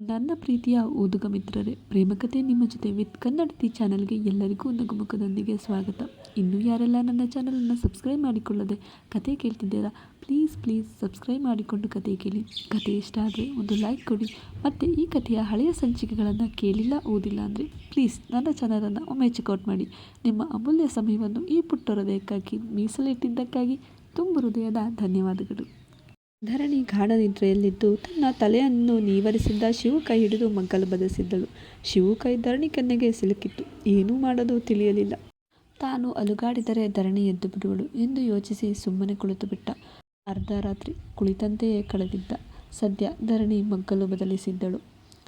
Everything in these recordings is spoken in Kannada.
ನನ್ನ ಪ್ರೀತಿಯ ಓದುಗ ಮಿತ್ರರೇ ಪ್ರೇಮಕತೆ ನಿಮ್ಮ ಜೊತೆ ವಿತ್ ಕನ್ನಡತಿ ಚಾನಲ್ಗೆ ಎಲ್ಲರಿಗೂ ನಗುಮುಖದೊಂದಿಗೆ ಸ್ವಾಗತ. ಇನ್ನೂ ಯಾರೆಲ್ಲ ನನ್ನ ಚಾನಲನ್ನು ಸಬ್ಸ್ಕ್ರೈಬ್ ಮಾಡಿಕೊಳ್ಳದೆ ಕತೆ ಕೇಳ್ತಿದ್ದೀರಾ, ಪ್ಲೀಸ್ ಪ್ಲೀಸ್ ಸಬ್ಸ್ಕ್ರೈಬ್ ಮಾಡಿಕೊಂಡು ಕತೆ ಕೇಳಿ. ಕತೆ ಇಷ್ಟ ಆದರೆ ಒಂದು ಲೈಕ್ ಕೊಡಿ, ಮತ್ತು ಈ ಕಥೆಯ ಹಳೆಯ ಸಂಚಿಕೆಗಳನ್ನು ಕೇಳಿಲ್ಲ, ಓದಿಲ್ಲ ಅಂದರೆ ಪ್ಲೀಸ್ ನನ್ನ ಚಾನಲನ್ನು ಒಮ್ಮೆ ಚೆಕ್ಔಟ್ ಮಾಡಿ. ನಿಮ್ಮ ಅಮೂಲ್ಯ ಸಮಯವನ್ನು ಈ ಪುಟ್ಟ ಹೃದಯಕ್ಕಾಗಿ ಮೀಸಲಿಟ್ಟಿದ್ದಕ್ಕಾಗಿ ತುಂಬ ಹೃದಯದ ಧನ್ಯವಾದಗಳು. ಧರಣಿ ಗಾಢ ನಿದ್ರೆಯಲ್ಲಿದ್ದು ತನ್ನ ತಲೆಯನ್ನು ನೀವರಿಸಿದ್ದ ಶಿವು ಕೈ ಹಿಡಿದು ಮಗ್ಗಲು ಬದಸಿದ್ದಳು. ಶಿವು ಕೈ ಧರಣಿ ಕೆನ್ನೆಗೆ ಸಿಲುಕಿತ್ತು. ಏನೂ ಮಾಡಲು ತಿಳಿಯಲಿಲ್ಲ. ತಾನು ಅಲುಗಾಡಿದರೆ ಧರಣಿ ಎದ್ದು ಬಿಡುವಳು ಎಂದು ಯೋಚಿಸಿ ಸುಮ್ಮನೆ ಕುಳಿತು ಬಿಟ್ಟ. ಅರ್ಧ ರಾತ್ರಿ ಕುಳಿತಂತೆಯೇ ಕಳೆದಿದ್ದ. ಸದ್ಯ ಧರಣಿ ಮಗ್ಗಲು ಬದಲಿಸಿದ್ದಳು.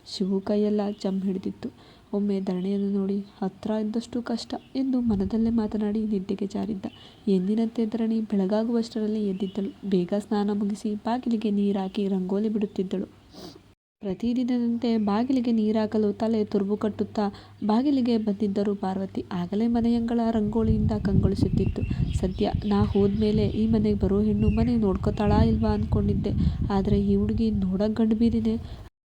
ಶಿವು ಕೈಯೆಲ್ಲ ಜಮ್ ಹಿಡಿದಿತ್ತು. ಒಮ್ಮೆ ಧರಣಿಯನ್ನು ನೋಡಿ, ಹತ್ರ ಇದ್ದಷ್ಟು ಕಷ್ಟ ಎಂದು ಮನದಲ್ಲೇ ಮಾತನಾಡಿ ನಿದ್ದೆಗೆ ಜಾರಿದ್ದ. ಎಂದಿನಂತೆ ಧರಣಿ ಬೆಳಗಾಗುವಷ್ಟರಲ್ಲಿ ಎದ್ದಿದ್ದಳು. ಬೇಗ ಸ್ನಾನ ಮುಗಿಸಿ ಬಾಗಿಲಿಗೆ ನೀರಾಕಿ ರಂಗೋಲಿ ಬಿಡುತ್ತಿದ್ದಳು. ಪ್ರತಿದಿನದಂತೆ ಬಾಗಿಲಿಗೆ ನೀರಾಕಲು ತಲೆ ತುರುಬು ಕಟ್ಟುತ್ತಾ ಬಾಗಿಲಿಗೆ ಬಂದಿದ್ದರು ಪಾರ್ವತಿ. ಆಗಲೇ ಮನೆಯಂಗಳ ರಂಗೋಲಿಯಿಂದ ಕಂಗೊಳಿಸುತ್ತಿತ್ತು. ಸದ್ಯ ನಾ ಹೋದ್ಮೇಲೆ ಈ ಮನೆಗೆ ಬರೋ ಹೆಣ್ಣು ಮನೆ ನೋಡ್ಕೋತಾಳಾ ಇಲ್ವಾ? ಅಂದ್ಕೊಂಡಿದ್ದೆ ಆದರೆ ಈ ಹುಡುಗಿ ನೋಡೋಕೆ ಗಂಡು ಬೀರಿದೆ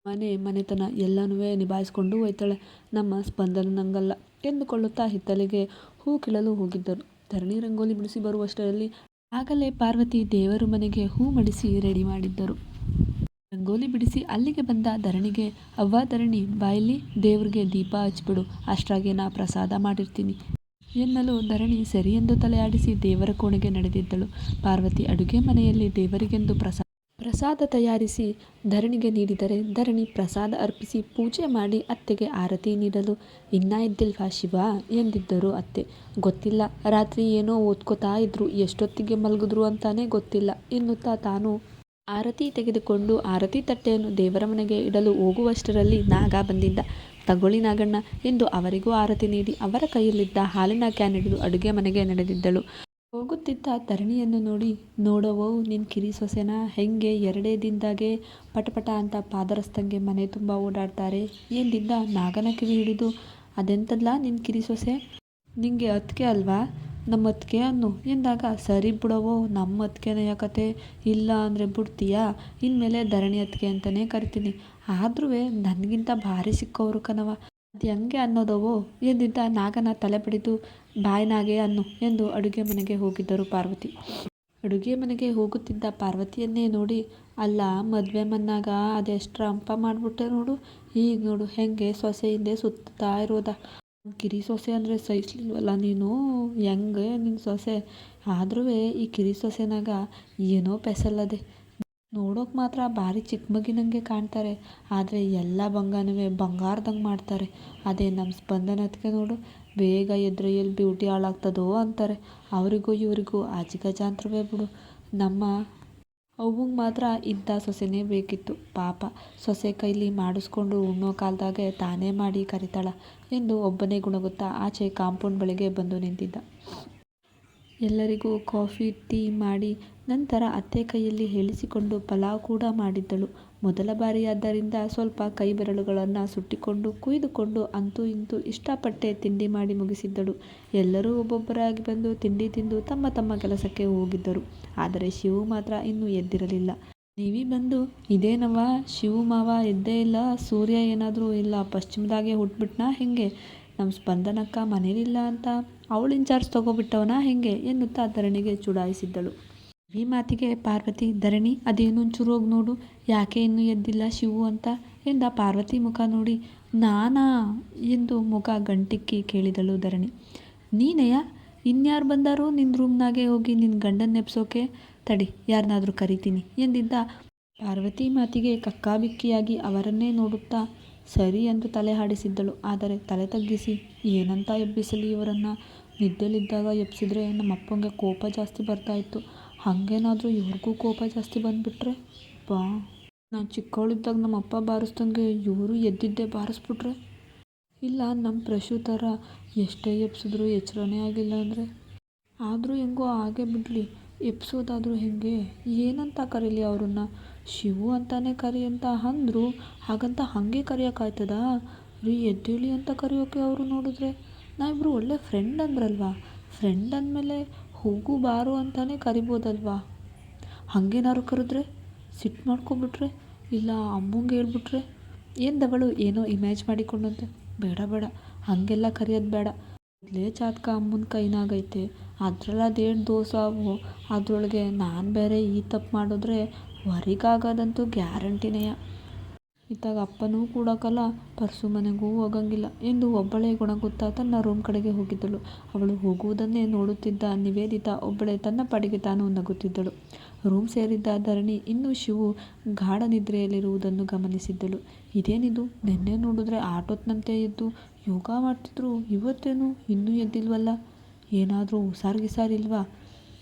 ಮನೆ, ಮನೆತನ ಎಲ್ಲನೂ ನಿಭಾಯಿಸ್ಕೊಂಡು ಹೋಯ್ತಾಳೆ. ನಮ್ಮ ಸ್ಪಂದನಂಗಲ್ಲ ಎಂದುಕೊಳ್ಳುತ್ತಾ ಹಿತ್ತಲಿಗೆ ಹೂ ಕೀಳಲು ಹೋಗಿದ್ದರು ಧರಣಿ ರಂಗೋಲಿ ಬಿಡಿಸಿ ಬರುವಷ್ಟರಲ್ಲಿ ಆಗಲೇ ಪಾರ್ವತಿ ದೇವರು ಮನೆಗೆ ಹೂ ಮಡಿಸಿ ರೆಡಿ ಮಾಡಿದ್ದರು. ರಂಗೋಲಿ ಬಿಡಿಸಿ ಅಲ್ಲಿಗೆ ಬಂದ ಧರಣಿಗೆ, ಅವ್ವ ಧರಣಿ ಬಾಯಲ್ಲಿ ದೇವರಿಗೆ ದೀಪ ಹಚ್ಬಿಡು ಅಷ್ಟ್ರಾಗೆ ನಾ ಪ್ರಸಾದ ಮಾಡಿರ್ತೀನಿ. ಎನ್ನಲು ಧರಣಿ ಸರಿ ಎಂದು ತಲೆಯಾಡಿಸಿ ದೇವರ ಕೋಣೆಗೆ ನಡೆದಿದ್ದಳು. ಪಾರ್ವತಿ ಅಡುಗೆ ಮನೆಯಲ್ಲಿ ದೇವರಿಗೆಂದು ಪ್ರಸಾದ ಪ್ರಸಾದ ತಯಾರಿಸಿ ಧರಣಿಗೆ ನೀಡಿದರೆ ಧರಣಿ ಪ್ರಸಾದ ಅರ್ಪಿಸಿ ಪೂಜೆ ಮಾಡಿ ಅತ್ತೆಗೆ ಆರತಿ ನೀಡಲು ಇನ್ನ ಇದ್ದಿಲ್ವಾ ಶಿವ? ಎಂದಿದ್ದರು ಅತ್ತೆ. ಗೊತ್ತಿಲ್ಲ. ರಾತ್ರಿ ಏನೋ ಓದ್ಕೋತಾ ಇದ್ರು. ಎಷ್ಟೊತ್ತಿಗೆ ಮಲಗಿದ್ರು ಅಂತಾನೆ ಗೊತ್ತಿಲ್ಲ. ಎನ್ನುತ್ತಾ ತಾನು ಆರತಿ ತೆಗೆದುಕೊಂಡು ಆರತಿ ತಟ್ಟೆಯನ್ನು ದೇವರ ಮನೆಗೆ ಇಡಲು ಹೋಗುವಷ್ಟರಲ್ಲಿ ನಾಗ ಬಂದಿದ್ದ. ತಗೊಳ್ಳಿ ನಾಗಣ್ಣ ಎಂದು ಅವರಿಗೂ ಆರತಿ ನೀಡಿ ಅವರ ಕೈಯಲ್ಲಿದ್ದ ಹಾಲಿನ ಕ್ಯಾನ್ ಹಿಡಿದು ಅಡುಗೆ ಮನೆಗೆ ನಡೆದಿದ್ದಳು. ಹೋಗುತ್ತಿದ್ದ ತರಣಿಯನ್ನು ನೋಡಿ, ನೋಡವೋ ನಿನ್ನ ಕಿರಿ ಸೊಸೆನ, ಹೆಂಗೆ ಎರಡೇ ದಿನದಾಗೆ ಪಟಪಟ ಅಂತ ಪಾದರಸ್ತಂಗೆ ಮನೆ ತುಂಬ ಓಡಾಡ್ತಾರೆ. ಎಂದಿದ್ದ ನಾಗನ ಕಿವಿ ಹಿಡಿದು, ಅದೆಂತದ್ಲ ನಿನ್ನ ಕಿರಿ ಸೊಸೆ? ನಿಂಗೆ ಅತ್ತಿಗೆ ಅಲ್ವಾ? ನಮ್ಮ ಅತ್ತಿಗೆ ಅನ್ನು ಎಂದಾಗ, ಸರಿ ಬಿಡವೋ, ನಮ್ಮ ಅತ್ತಿಗೆನ ಯಾಕತೆ? ಇಲ್ಲ ಅಂದರೆ ಬಿಡ್ತೀಯಾ? ಇನ್ಮೇಲೆ ಧರಣಿ ಅತ್ತಿಗೆ ಅಂತಲೇ ಕರಿತೀನಿ. ಆದ್ರೂ ನನಗಿಂತ ಭಾರಿ ಸಿಕ್ಕವರು ಕಣವ. ಅದು ಹೆಂಗೆ ಅನ್ನೋದವೋ? ಎಂದಿದ್ದ ನಾಗನ ತಲೆ ಬಡಿದು ಬಾಯ್ನಾಗೆ ಅನ್ನು ಎಂದು ಅಡುಗೆ ಮನೆಗೆ ಹೋಗಿದ್ದರು ಪಾರ್ವತಿ. ಅಡುಗೆ ಮನೆಗೆ ಹೋಗುತ್ತಿದ್ದ ಪಾರ್ವತಿಯನ್ನೇ ನೋಡಿ, ಅಲ್ಲ, ಮದುವೆ ಮನ್ನಾಗ ಅದೆಷ್ಟು ರಂಪ ಮಾಡಿಬಿಟ್ಟೆ ನೋಡು. ಈಗ ನೋಡು, ಹೆಂಗೆ ಸೊಸೆ ಸುತ್ತಾ ಇರೋದ. ಕಿರಿ ಸೊಸೆ ಅಂದರೆ ಸಹಿಸ್ಲಿಲ್ವಲ್ಲ ನೀನು? ಹೆಂಗೆ ನಿನ್ನ ಸೊಸೆ? ಆದ್ರೂ ಈ ಕಿರಿ ಸೊಸೆನಾಗ ಏನೋ ಪೆಸಲ್ಲದೆ ನೋಡೋಕೆ ಮಾತ್ರ ಭಾರಿ ಚಿಕ್ಕ ಮಗಿನಂಗೆ ಕಾಣ್ತಾರೆ. ಆದರೆ ಎಲ್ಲ ಬಂಗಾನೂ ಬಂಗಾರದಂಗೆ ಮಾಡ್ತಾರೆ. ಅದೇ ನಮ್ಮ ಸ್ಪಂದನ ಅದಕ್ಕೆ ನೋಡು, ಬೇಗ ಎದ್ರೆ ಎಲ್ಲಿ ಬ್ಯೂಟಿ ಹಾಳಾಗ್ತದೋ ಅಂತಾರೆ. ಅವರಿಗೂ ಇವರಿಗೂ ಅಜಿಗಜಾಂತ್ರವೇ ಬಿಡು. ನಮ್ಮ ಅವ್ವಂಗೆ ಮಾತ್ರ ಇಂಥ ಸೊಸೆನೇ ಬೇಕಿತ್ತು. ಪಾಪ ಸೊಸೆ ಕೈಲಿ ಮಾಡಿಸ್ಕೊಂಡು ಉಣ್ಣೋ ಕಾಲದಾಗೆ ತಾನೇ ಮಾಡಿ ಕರಿತಾಳ ಎಂದು ಒಬ್ಬನೇ ಗುಣಗುತ್ತಾ ಆಚೆ ಕಾಂಪೌಂಡ್ ಬಳಿಗೆ ಬಂದು ನಿಂತಿದ್ದ. ಎಲ್ಲರಿಗೂ ಕಾಫಿ, ಟೀ ಮಾಡಿ ನಂತರ ಅತ್ತೆ ಕೈಯಲ್ಲಿ ಹೇಳಿಸಿಕೊಂಡು ಪಲಾವ್ ಕೂಡ ಮಾಡಿದ್ದಳು. ಮೊದಲ ಬಾರಿಯಾದ್ದರಿಂದ ಸ್ವಲ್ಪ ಕೈ ಬೆರಳುಗಳನ್ನು ಸುಟ್ಟಿಕೊಂಡು, ಕುಯ್ದುಕೊಂಡು ಅಂತೂ ಇಂತೂ ಇಷ್ಟಪಟ್ಟೆ ತಿಂಡಿ ಮಾಡಿ ಮುಗಿಸಿದ್ದಳು. ಎಲ್ಲರೂ ಒಬ್ಬೊಬ್ಬರಾಗಿ ಬಂದು ತಿಂಡಿ ತಿಂದು ತಮ್ಮ ತಮ್ಮ ಕೆಲಸಕ್ಕೆ ಹೋಗಿದ್ದರು. ಆದರೆ ಶಿವು ಮಾತ್ರ ಇನ್ನೂ ಎದ್ದಿರಲಿಲ್ಲ. ನೀವಿ ಬಂದು ಇದೇನವ ಶಿವು ಮಾವ ಎದ್ದೇ ಇಲ್ಲ, ಸೂರ್ಯ ಏನಾದರೂ ಇಲ್ಲ, ಪಶ್ಚಿಮದಾಗೆ ಹುಟ್ಬಿಟ್ನಾ ಹೇಗೆ? ನಮ್ಮ ಸ್ಪಂದನಕ್ಕ ಮನೇಲಿಲ್ಲ ಅಂತ ಅವಳು ಇನ್ಚಾರ್ಜ್ ತಗೋಬಿಟ್ಟವನ ಹೆಂಗೆ ಎನ್ನುತ್ತಾ ಧರಣಿಗೆ ಚುಡಾಯಿಸಿದ್ದಳು. ಈ ಮಾತಿಗೆ ಪಾರ್ವತಿ, ಧರಣಿ ಅದೇನು ಒಂಚೂರು ಹೋಗಿ ನೋಡು. ಯಾಕೆ ಇನ್ನೂ ಎದ್ದಿಲ್ಲ ಶಿವು ಅಂತ ಎಂದ ಪಾರ್ವತಿ ಮುಖ ನೋಡಿ. ನಾನಾ ಎಂದು ಮುಖ ಗಂಟಿಕ್ಕಿ ಕೇಳಿದಳು ಧರಣಿ. ನೀನೆಯ ಇನ್ಯಾರು ಬಂದಾರು ನಿನ್ನ ರೂಮ್ನಾಗೆ ಹೋಗಿ ನಿನ್ನ ಗಂಡನ ನೆಪ್ಸೋಕೆ? ತಡಿ ಯಾರನ್ನಾದರೂ ಕರಿತೀನಿ ಎಂದಿದ್ದ ಪಾರ್ವತಿ ಮಾತಿಗೆ ಕಕ್ಕಾಬಿಕ್ಕಿಯಾಗಿ ಅವರನ್ನೇ ನೋಡುತ್ತಾ ಸರಿ ಎಂದು ತಲೆ ಹಾಡಿಸಿದ್ದಳು. ಆದರೆ ತಲೆ ತಗ್ಗಿಸಿ, ಏನಂತ ಎಬ್ಬಿಸಲಿ ಇವರನ್ನು? ನಿದ್ದೆಲಿದ್ದಾಗ ಎಬ್ಸಿದ್ರೆ ನಮ್ಮ ಅಪ್ಪಂಗೆ ಕೋಪ ಜಾಸ್ತಿ ಬರ್ತಾಯಿತ್ತು ಹಾಗೇನಾದರೂ ಇವ್ರಿಗೂ ಕೋಪ ಜಾಸ್ತಿ ಬಂದುಬಿಟ್ರೆ? ಬಾ. ನಾನು ಚಿಕ್ಕವಳಿದ್ದಾಗ ನಮ್ಮ ಅಪ್ಪ ಬಾರಿಸ್ದಂಗೆ ಇವರು ಎದ್ದಿದ್ದೆ ಬಾರಿಸ್ಬಿಟ್ರೆ? ಇಲ್ಲ ನಮ್ಮ ಪ್ರಶು ಥರ ಎಷ್ಟೇ ಎಬ್ಸಿದ್ರು ಎಚ್ಚರನೇ ಆಗಿಲ್ಲ ಅಂದರೆ? ಆದರೂ ಹೆಂಗೋ ಹಾಗೆ ಬಿಡಲಿ. ಎಬ್ಸೋದಾದರೂ ಹೆಂಗೆ? ಏನಂತ ಕರೀಲಿ ಅವ್ರನ್ನ? ಶಿವು ಅಂತಾನೆ ಕರಿ ಅಂತ ಅಂದರು, ಹಾಗಂತ ಹಾಗೆ ಕರಿಯೋಕ್ಕಾಯ್ತದ ರೀ, ಎದ್ದೇಳಿ ಅಂತ ಕರೆಯೋಕೆ ಅವರು ನೋಡಿದ್ರೆ? ನಾವಿಬ್ಬರು ಒಳ್ಳೆ ಫ್ರೆಂಡ್ ಅಂದ್ರಲ್ವಾ? ಫ್ರೆಂಡ್ ಅಂದಮೇಲೆ ಹೋಗು ಬಾರು ಅಂತಾನೆ ಕರಿಬೋದಲ್ವಾ? ಹಾಗೇನಾದ್ರು ಕರೆದ್ರೆ ಸಿಟ್ಟು ಮಾಡ್ಕೊಬಿಟ್ರೆ, ಇಲ್ಲ ಅಮ್ಮಂಗೆ ಹೇಳ್ಬಿಟ್ರೆ, ಏನು ದವಳು, ಏನೋ ಇಮ್ಯಾಜ್ ಮಾಡಿಕೊಂಡಂತೆ. ಬೇಡ ಬೇಡ, ಹಾಗೆಲ್ಲ ಕರೆಯೋದು ಬೇಡ. ಮೊದಲೇ ಜಾತಕ ಅಮ್ಮನ ಕೈನಾಗೈತೆ. ಅದ್ರಲ್ಲಿ ಅದೇನು ಅವು, ಅದರೊಳಗೆ ನಾನು ಬೇರೆ ಈ ತಪ್ಪು ಮಾಡಿದ್ರೆ ಹೊರಗಾಗೋದಂತೂ ಗ್ಯಾರಂಟಿನೆಯ ಇತ್ತಾಗ ಅಪ್ಪನೂ ಕೂಡೋಕ್ಕಲ್ಲ ಪರ್ಸು ಮನೆಗೂ ಹೋಗಂಗಿಲ್ಲ. ಎಂದು ಒಬ್ಬಳೇ ಗೊಣಗುತ್ತಾ ತನ್ನ ರೂಮ್ ಕಡೆಗೆ ಹೋಗಿದ್ದಳು. ಅವಳು ಹೋಗುವುದನ್ನೇ ನೋಡುತ್ತಿದ್ದ ನಿವೇದಿತಾ ಒಬ್ಬಳೇ ತನ್ನ ಪಾಡಿಗೆ ತಾನು ನಗುತ್ತಿದ್ದಳು. ರೂಮ್ ಸೇರಿದ್ದ ಧರಣಿ ಇನ್ನೂ ಶಿವು ಗಾಢ ನಿದ್ರೆಯಲ್ಲಿರುವುದನ್ನು ಗಮನಿಸಿದ್ದಳು. ಇದೇನಿದು? ನಿನ್ನೆ ನೋಡಿದ್ರೆ ಆಟೋತ್ನಂತೆ ಎದ್ದು ಯೋಗ ಮಾಡ್ತಿದ್ರು, ಇವತ್ತೇನು ಇನ್ನೂ ಎದ್ದಿಲ್ವಲ್ಲ? ಏನಾದರೂ ಹುಷಾರು ಗಿಸಾರಿಲ್ವಾ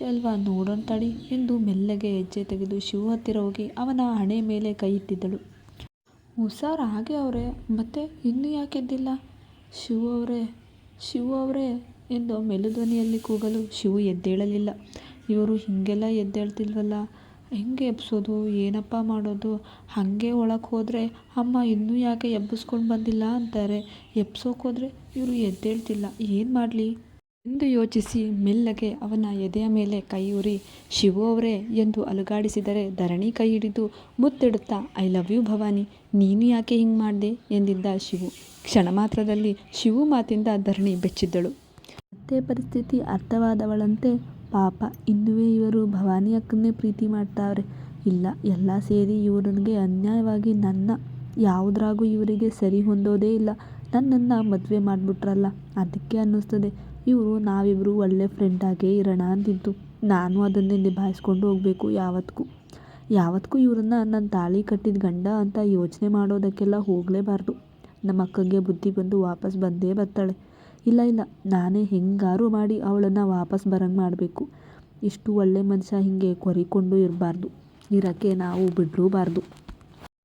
ಅಲ್ವಾ ನೋಡೋಣ ತಡಿ ಎಂದು ಮೆಲ್ಲಗೆ ಹೆಜ್ಜೆ ತೆಗೆದು ಶಿವು ಹತ್ತಿರ ಹೋಗಿ ಅವನ ಹಣೆ ಮೇಲೆ ಕೈ ಇಟ್ಟಿದ್ದಳು. ಹುಷಾರು ಹಾಗೆ ಅವರೇ, ಮತ್ತೆ ಇನ್ನೂ ಯಾಕೆ ಎದ್ದಿಲ್ಲ? ಶಿವು ಅವರೇ ಶಿವು ಅವರೇ ಎಂದು ಮೆಲುಧ್ವನಿಯಲ್ಲಿ ಕೂಗಲು ಶಿವು ಎದ್ದೇಳಲಿಲ್ಲ. ಇವರು ಹೀಗೆಲ್ಲ ಎದ್ದೇಳ್ತಿಲ್ವಲ್ಲ? ಹೆಂಗೆ ಎಬ್ಸೋದು? ಏನಪ್ಪ ಮಾಡೋದು? ಹಾಗೆ ಒಳಗೆ ಹೋದರೆ ಅಮ್ಮ ಇನ್ನೂ ಯಾಕೆ ಎಬ್ಬಿಸ್ಕೊಂಡು ಬಂದಿಲ್ಲ ಅಂತಾರೆ. ಎಬ್ಸೋಕೆ ಹೋದರೆ ಇವರು ಎದ್ದೇಳ್ತಿಲ್ಲ. ಏನು ಮಾಡಲಿ? ಎಂದು ಯೋಚಿಸಿ ಮೆಲ್ಲಗೆ ಅವನ ಎದೆಯ ಮೇಲೆ ಕೈಯೂರಿ ಶಿವು ಎಂದು ಅಲುಗಾಡಿಸಿದರೆ ಧರಣಿ ಕೈ ಹಿಡಿದು ಮುತ್ತಿಡುತ್ತಾ, ಐ ಲವ್ ಯು ಭವಾನಿ, ನೀನು ಯಾಕೆ ಹಿಂಗೆ ಮಾಡಿದೆ? ಎಂದಿದ್ದ ಶಿವು. ಕ್ಷಣ ಮಾತ್ರದಲ್ಲಿ ಶಿವು ಮಾತಿಂದ ಧರಣಿ ಬೆಚ್ಚಿದ್ದಳು. ಮತ್ತೆ ಪರಿಸ್ಥಿತಿ ಅರ್ಥವಾದವಳಂತೆ, ಪಾಪ, ಇನ್ನುವೇ ಇವರು ಭವಾನಿ ಅಕ್ಕನ್ನೇ ಪ್ರೀತಿ ಮಾಡ್ತಾವ್ರೆ. ಇಲ್ಲ, ಎಲ್ಲ ಸೇರಿ ಇವರಿಗೆ ಅನ್ಯಾಯವಾಗಿ ನನ್ನ ಯಾವುದ್ರಾಗೂ ಇವರಿಗೆ ಸರಿ ಹೊಂದೋದೇ ಇಲ್ಲ. ನನ್ನನ್ನು ಮದುವೆ ಮಾಡಿಬಿಟ್ರಲ್ಲ, ಅದಕ್ಕೆ ಅನ್ನಿಸ್ತದೆ. ಇವರು ನಾವಿಬ್ಬರು ಒಳ್ಳೆ ಫ್ರೆಂಡಾಗೇ ಇರೋಣ ಅಂತಿತ್ತು. ನಾನು ಅದನ್ನೇ ನಿಭಾಯಿಸ್ಕೊಂಡು ಹೋಗಬೇಕು ಯಾವತ್ತಿಗೂ ಯಾವತ್ತಿಗೂ ಇವರನ್ನು ನನ್ನ ತಾಳಿ ಕಟ್ಟಿದ ಗಂಡ ಅಂತ ಯೋಚನೆ ಮಾಡೋದಕ್ಕೆಲ್ಲ ಹೋಗಲೇಬಾರ್ದು. ನಮ್ಮ ಅಕ್ಕಗೆ ಬುದ್ಧಿ ಬಂದು ವಾಪಸ್ ಬಂದೇ ಬರ್ತಾಳೆ. ಇಲ್ಲ ಇಲ್ಲ, ನಾನೇ ಹೆಂಗಾರು ಮಾಡಿ ಅವಳನ್ನು ವಾಪಸ್ ಬರಂಗೆ ಮಾಡಬೇಕು. ಇಷ್ಟು ಒಳ್ಳೆ ಮನುಷ್ಯ ಹೀಗೆ ಕೊರಿಕೊಂಡು ಇರಬಾರ್ದು. ಇರೋಕ್ಕೆ ನಾವು ಬಿಡಲೂಬಾರ್ದು.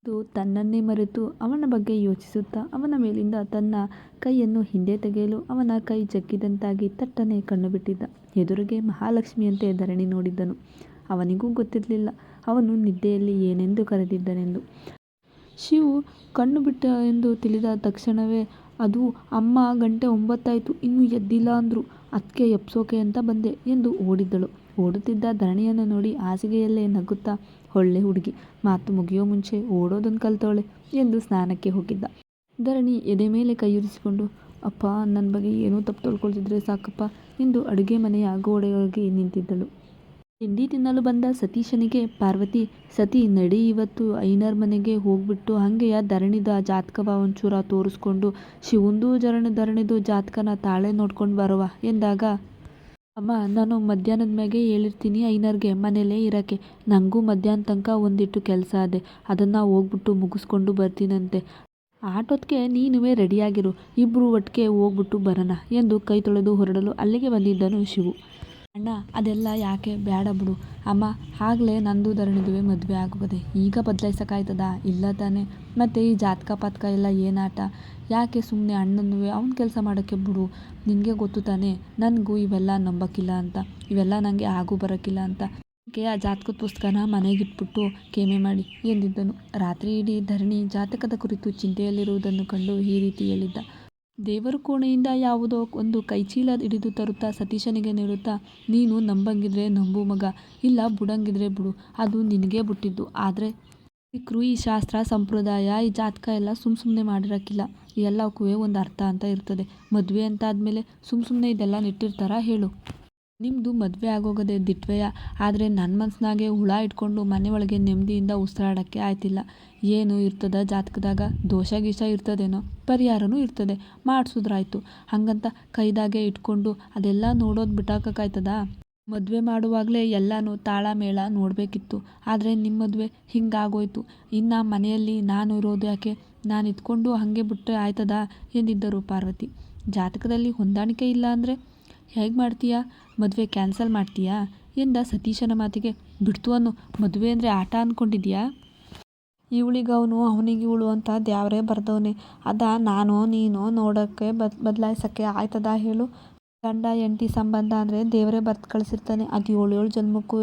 ಎಂದು ತನ್ನನ್ನೇ ಮರೆತು ಅವನ ಬಗ್ಗೆ ಯೋಚಿಸುತ್ತಾ ಅವನ ಮೇಲಿಂದ ತನ್ನ ಕೈಯನ್ನು ಹಿಂದೆ ತೆಗೆಯಲು ಅವನ ಕೈ ಜಗ್ಗಿದಂತಾಗಿ ತಟ್ಟನೆ ಕಣ್ಣು ಬಿಟ್ಟಿದ್ದ. ಎದುರಿಗೆ ಮಹಾಲಕ್ಷ್ಮಿಯಂತೆ ಧರಣಿ ನೋಡಿದ್ದನು. ಅವನಿಗೂ ಗೊತ್ತಿರಲಿಲ್ಲ. ಅವನು ನಿದ್ದೆಯಲ್ಲಿ ಏನೆಂದು ಕರೆದಿದ್ದನೆಂದು. ಶಿವು ಕಣ್ಣು ಬಿಟ್ಟ ಎಂದು ತಿಳಿದ ತಕ್ಷಣವೇ, ಅದು ಅಮ್ಮ, ಗಂಟೆ ಒಂಬತ್ತಾಯಿತು, ಇನ್ನೂ ಎದ್ದಿಲ್ಲ ಅಂದರು ಅದಕ್ಕೆ ಎಪ್ಸೋಕೆ ಅಂತ ಬಂದೆ ಎಂದು ಓಡಿದ್ದಳು. ಓಡುತ್ತಿದ್ದ ಧರಣಿಯನ್ನು ನೋಡಿ ಹಾಸಿಗೆಯಲ್ಲೇ ನಗುತ್ತಾ ಒಳ್ಳೆ ಹುಡುಗಿ, ಮಾತು ಮುಗಿಯೋ ಮುಂಚೆ ಓಡೋದನ್ನು ಕಲ್ತವಳೆ ಎಂದು ಸ್ನಾನಕ್ಕೆ ಹೋಗಿದ್ದ. ಧರಣಿ ಎದೆ ಮೇಲೆ ಕೈಯುರಿಸಿಕೊಂಡು, ಅಪ್ಪ ನನ್ನ ಬಗ್ಗೆ ಏನೂ ತಪ್ಪು ತೊಳ್ಕೊಳ್ತಿದ್ರೆ ಸಾಕಪ್ಪ ಎಂದು ಅಡುಗೆ ಮನೆಯ ಗೋಡೆಯೊಳಗೆ ನಿಂತಿದ್ದಳು. ತಿಂಡಿ ತಿನ್ನಲು ಬಂದ ಸತೀಶನಿಗೆ, ಪಾರ್ವತಿ, ಸತಿ ನಡಿ, ಇವತ್ತು ಐನರ್ ಮನೆಗೆ ಹೋಗ್ಬಿಟ್ಟು ಹಾಗೆಯ ಧರಣಿದ ಜಾತಕವ ಒಂಚೂರ ತೋರಿಸ್ಕೊಂಡು, ಶಿವಂದು ಜರಣ ಧರಣಿದು ಜಾತಕನ ತಾಳೆ ನೋಡ್ಕೊಂಡು ಬರುವ ಎಂದಾಗ ಅಮ್ಮ, ನಾನು ಮಧ್ಯಾಹ್ನದ ಮ್ಯಾಗೆ ಹೇಳಿರ್ತೀನಿ, ಐನರ್ಗೆ, ಮನೇಲೇ ಇರೋಕ್ಕೆ. ನನಗೂ ಮಧ್ಯಾಹ್ನ ತನಕ ಒಂದಿಟ್ಟು ಕೆಲಸ ಅದೆ. ಅದನ್ನು ಹೋಗ್ಬಿಟ್ಟು ಮುಗಿಸ್ಕೊಂಡು ಬರ್ತೀನಂತೆ. ಆಟೋದಕ್ಕೆ ನೀನುವೇ ರೆಡಿಯಾಗಿರು. ಇಬ್ಬರು ಒಟ್ಟಿಗೆ ಹೋಗ್ಬಿಟ್ಟು ಬರೋಣ ಎಂದು ಕೈ ತೊಳೆದು ಹೊರಡಲು ಅಲ್ಲಿಗೆ ಬಂದಿದ್ದನು ಶಿವು. ಅಣ್ಣ, ಅದೆಲ್ಲ ಯಾಕೆ? ಬೇಡ ಬಿಡು. ಅಮ್ಮ, ಆಗಲೇ ನಂದು ಧರಣಿದುವೆ ಮದುವೆ ಆಗುವುದೇ ಈಗ ಬದಲಾಯಿಸೋಕ್ಕಾಯ್ತದ? ಇಲ್ಲ ತಾನೇ. ಮತ್ತು ಈ ಜಾತಕ ಪಾತಕ ಎಲ್ಲ ಏನಾಟ? ಯಾಕೆ ಸುಮ್ಮನೆ ಅಣ್ಣನೂ ಅವ್ನ ಕೆಲಸ ಮಾಡೋಕ್ಕೆ ಬಿಡು. ನಿನಗೆ ಗೊತ್ತು ತಾನೆ. ನನಗೂ ಇವೆಲ್ಲ ನಂಬಕ್ಕಿಲ್ಲ ಅಂತ. ಇವೆಲ್ಲ ನನಗೆ ಆಗು ಬರೋಕ್ಕಿಲ್ಲ ಅಂತ. ಆ ಜಾತಕದ ಪುಸ್ತಕನ ಮನೆಗಿಟ್ಬಿಟ್ಟು ಕೇಮೆ ಮಾಡಿ ಎಂದಿದ್ದನು. ರಾತ್ರಿ ಇಡೀ ಧರಣಿ ಜಾತಕದ ಕುರಿತು ಚಿಂತೆಯಲ್ಲಿರುವುದನ್ನು ಕಂಡು ಈ ರೀತಿ ಹೇಳಿದ್ದ. ದೇವರ ಕೋಣೆಯಿಂದ ಯಾವುದೋ ಒಂದು ಕೈಚೀಲ ಹಿಡಿದು ತರುತ್ತಾ ಸತೀಶನಿಗೆ ನೀಡುತ್ತಾ ನೀನು ನಂಬಂಗಿದ್ರೆ ನಂಬು ಮಗ, ಇಲ್ಲ ಬುಡಂಗಿದ್ರೆ ಬಿಡು, ಅದು ನಿನಗೆ ಬಿಟ್ಟಿದ್ದು. ಆದರೆ ಸಿಕ್ಕರು ಈ ಶಾಸ್ತ್ರ, ಸಂಪ್ರದಾಯ, ಈ ಜಾತಕ ಎಲ್ಲ ಸುಮ್ಮ ಸುಮ್ಮನೆ ಮಾಡಿರೋಕ್ಕಿಲ್ಲ. ಎಲ್ಲಕ್ಕೂ ಒಂದು ಅರ್ಥ ಅಂತ ಇರ್ತದೆ. ಮದುವೆ ಅಂತ ಆದಮೇಲೆ ಸುಮ್ಮ ಸುಮ್ಮನೆ ಇದೆಲ್ಲ ನೆಟ್ಟಿರ್ತಾರಾ ಹೇಳು. ನಿಮ್ಮದು ಮದುವೆ ಆಗೋಗದೆ ದಿಟ್ವೆಯ. ಆದರೆ ನನ್ನ ಮನಸ್ಸಿನಾಗೆ ಹುಳ ಇಟ್ಕೊಂಡು ಮನೆ ಒಳಗೆ ನೆಮ್ಮದಿಯಿಂದ ಉಸಿರಾಡೋಕ್ಕೆ ಆಯ್ತಿಲ್ಲ. ಏನು ಇರ್ತದ ಜಾತಕದಾಗ? ದೋಷ ಗೀಷ ಇರ್ತದೇನೋ? ಪರಿಹಾರನೂ ಇರ್ತದೆ. ಮಾಡಿಸಿದ್ರಾಯ್ತು. ಹಾಗಂತ ಕೈದಾಗೆ ಇಟ್ಕೊಂಡು ಅದೆಲ್ಲ ನೋಡೋದು ಬಿಟ್ಟಾಕಾಯ್ತದ ಮದುವೆ ಮಾಡುವಾಗಲೇ ಎಲ್ಲನೂ ತಾಳ ಮೇಳ ನೋಡಬೇಕಿತ್ತು. ಆದರೆ ನಿಮ್ಮ ಮದುವೆ ಹಿಂಗಾಗೋಯ್ತು. ಇನ್ನು ಮನೆಯಲ್ಲಿ ನಾನು ಇರೋದು ಯಾಕೆ? ನಾನು ಇದ್ಕೊಂಡು ಹಾಗೆ ಬಿಟ್ಟರೆ ಆಯ್ತದ? ಎಂದಿದ್ದರು ಪಾರ್ವತಿ. ಜಾತಕದಲ್ಲಿ ಹೊಂದಾಣಿಕೆ ಇಲ್ಲ ಅಂದರೆ? ಹೇಗೆ ಮಾಡ್ತೀಯಾ? ಮದುವೆ ಕ್ಯಾನ್ಸಲ್ ಮಾಡ್ತೀಯಾ? ಎಂದ ಸತೀಶನ ಮಾತಿಗೆ, ಬಿಡ್ತು ಅನ್ನು, ಮದುವೆ ಅಂದರೆ ಆಟ ಅಂದ್ಕೊಂಡಿದ್ಯಾ ಇವಳಿಗವನು ಅವನಿಗೆ ಇವಳು ಅಂತ ದ್ಯಾವ್ರೇ ಬರ್ದವನೆ. ಅದ ನಾನು, ನೀನು ನೋಡೋಕ್ಕೆ ಬದ್, ಬದಲಾಯಿಸೋಕ್ಕೆ ಆಯ್ತದ ಹೇಳು. ಗಂಡ, ಹೆಂಡ್ತಿ ಸಂಬಂಧ ಅಂದರೆ ದೇವರೇ ಬರ್ದು ಕಳಿಸಿರ್ತಾನೆ. ಅದು ಏಳು ಏಳು ಜನ್ಮಕ್ಕೂ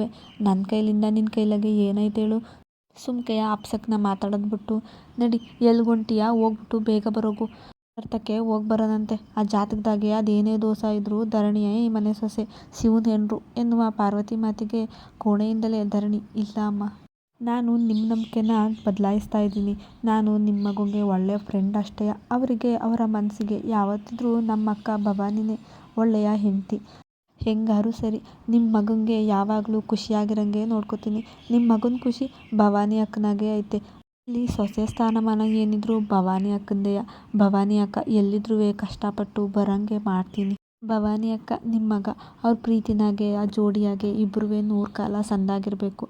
ನನ್ನ ಕೈಲಿಂದ ನಿನ್ನ ಕೈಲಾಗೆ ಏನೈತೆ ಹೇಳು? ಸುಮ್ಕೆಯ ಅಪ್ಸಕ್ನ ಮಾತಾಡೋದು ಬಿಟ್ಟು ನಡಿ, ಎಲ್ಗೊಂಟಿಯಾ? ಹೋಗ್ಬಿಟ್ಟು ಬೇಗ ಬರೋಗು. ಅರ್ಥಕ್ಕೆ ಹೋಗಿ ಬರೋಣಂತೆ ಆ ಜಾತಕದಾಗೆ ಅದೇನೇ ದೋಷ ಇದ್ದರೂ ಧರಣಿಯ ಈ ಮನೆ ಸೊಸೆ ಶಿವನ ಹೆಂಡ್ರು ಎನ್ನುವ ಪಾರ್ವತಿ ಮಾತಿಗೆ ಕೋಣೆಯಿಂದಲೇ, ಧರಣಿ, ಇಲ್ಲ ಅಮ್ಮ. ನಾನು ನಿಮ್ಮ ನಂಬಿಕೆನ ಬದಲಾಯಿಸ್ತಾ ಇದ್ದೀನಿ. ನಾನು ನಿಮ್ಮ ಮಗುಗೆ ಒಳ್ಳೆಯ ಫ್ರೆಂಡ್ ಅಷ್ಟೇ. ಅವರಿಗೆ, ಅವರ ಮನಸ್ಸಿಗೆ ಯಾವತ್ತಿದ್ರೂ ನಮ್ಮ ಅಕ್ಕ ಭವಾನಿನೇ ಒಳ್ಳೆಯ ಹೆಂಡತಿ. ಹೆಂಗಾರು ಸರಿ ನಿಮ್ಮ ಮಗನಿಗೆ ಯಾವಾಗಲೂ ಖುಷಿಯಾಗಿರಂಗೆ ನೋಡ್ಕೋತೀನಿ. ನಿಮ್ಮ ಮಗನ ಖುಷಿ ಭವಾನಿ ಅಕ್ಕನಾಗೆ ಐತೆ. ಇಲ್ಲಿ ಸೊಸೆ ಸ್ಥಾನಮಾನ ಏನಿದ್ರು ಭವಾನಿ ಅಕ್ಕಂದೆಯ, ಭವಾನಿ ಅಕ್ಕ ಎಲ್ಲಿದ್ರೂ ಕಷ್ಟಪಟ್ಟು ಬರೋಂಗೆ ಮಾಡ್ತೀನಿ. ಭವಾನಿ ಅಕ್ಕ ನಿಮ್ಮ ಮಗ, ಅವ್ರ ಪ್ರೀತಿನಾಗೆ, ಆ ಜೋಡಿಯಾಗೆ ಇಬ್ಬರೂ ನೂರು ಕಾಲ ಸಂದಾಗಿರಬೇಕು.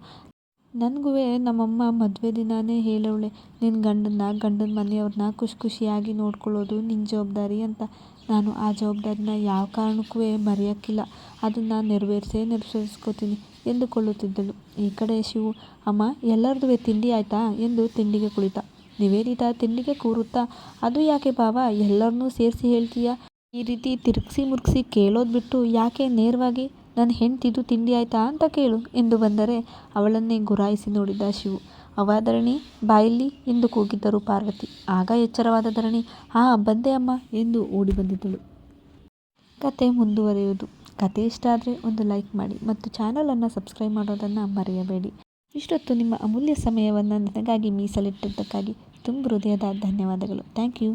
ನನಗೂ ನಮ್ಮಮ್ಮ ಮದುವೆ ದಿನಾನೇ ಹೇಳವಳೆ ನಿನ್ನ ಗಂಡನ್ನ, ಗಂಡನ ಮನೆಯವ್ರನ್ನ ಖುಷಿ ಖುಷಿಯಾಗಿ ನೋಡ್ಕೊಳ್ಳೋದು ನಿನ್ನ ಜವಾಬ್ದಾರಿ ಅಂತ. ನಾನು ಆ ಜವಾಬ್ದಾರಿನ ಯಾವ ಕಾರಣಕ್ಕೂ ಮರೆಯೋಕ್ಕಿಲ್ಲ. ಅದನ್ನು ನೆರವೇರಿಸೇ ನೆರವೇರಿಸ್ಕೋತೀನಿ. ಎಂದುಕೊಳ್ಳುತ್ತಿದ್ದಳು. ಈ ಕಡೆ ಶಿವು, ಅಮ್ಮ ಎಲ್ಲರದು ತಿಂಡಿ ಆಯ್ತಾ? ಎಂದು ತಿಂಡಿಗೆ ಕುಳಿತ. ನಿವೇದಿತ ತಿಂಡಿಗೆ ಕೂರುತ್ತಾ? ಅದು ಯಾಕೆ ಬಾವ ಎಲ್ಲರನ್ನೂ ಸೇರಿಸಿ ಹೇಳ್ತೀಯಾ? ಈ ರೀತಿ ತಿರುಗಿಸಿ ಮುರುಗಿಸಿ ಕೇಳೋದು ಬಿಟ್ಟು ಯಾಕೆ ನೇರವಾಗಿ? ನನ್ನ ಹೆಂಡ್ತಿದ್ದು ತಿಂಡಿ ಆಯ್ತಾ ಅಂತ ಕೇಳು ಎಂದು ಬಂದರೆ ಅವಳನ್ನೇ ಗುರಾಯಿಸಿ ನೋಡಿದ ಶಿವು. ಅವ ಧರಣಿ ಬಾಯಲ್ಲಿ ಎಂದು ಕೂಗಿದ್ದರು ಪಾರ್ವತಿ. ಆಗ ಎಚ್ಚರವಾದ ಧರಣಿ. ಹಾ, ಬಂದೆ ಅಮ್ಮ ಎಂದು ಓಡಿ ಬಂದಿದ್ದಳು. ಕತೆ ಮುಂದುವರಿಯುವುದು. ಕತೆ ಇಷ್ಟ ಆದರೆ ಒಂದು ಲೈಕ್ ಮಾಡಿ ಮತ್ತು ಚಾನಲನ್ನು ಸಬ್ಸ್ಕ್ರೈಬ್ ಮಾಡೋದನ್ನು ಮರೆಯಬೇಡಿ. ಇಷ್ಟೊತ್ತು ನಿಮ್ಮ ಅಮೂಲ್ಯ ಸಮಯವನ್ನು ನನಗಾಗಿ ಮೀಸಲಿಟ್ಟಿದ್ದಕ್ಕಾಗಿ ತುಂಬ ಹೃದಯದ ಧನ್ಯವಾದಗಳು. Thank you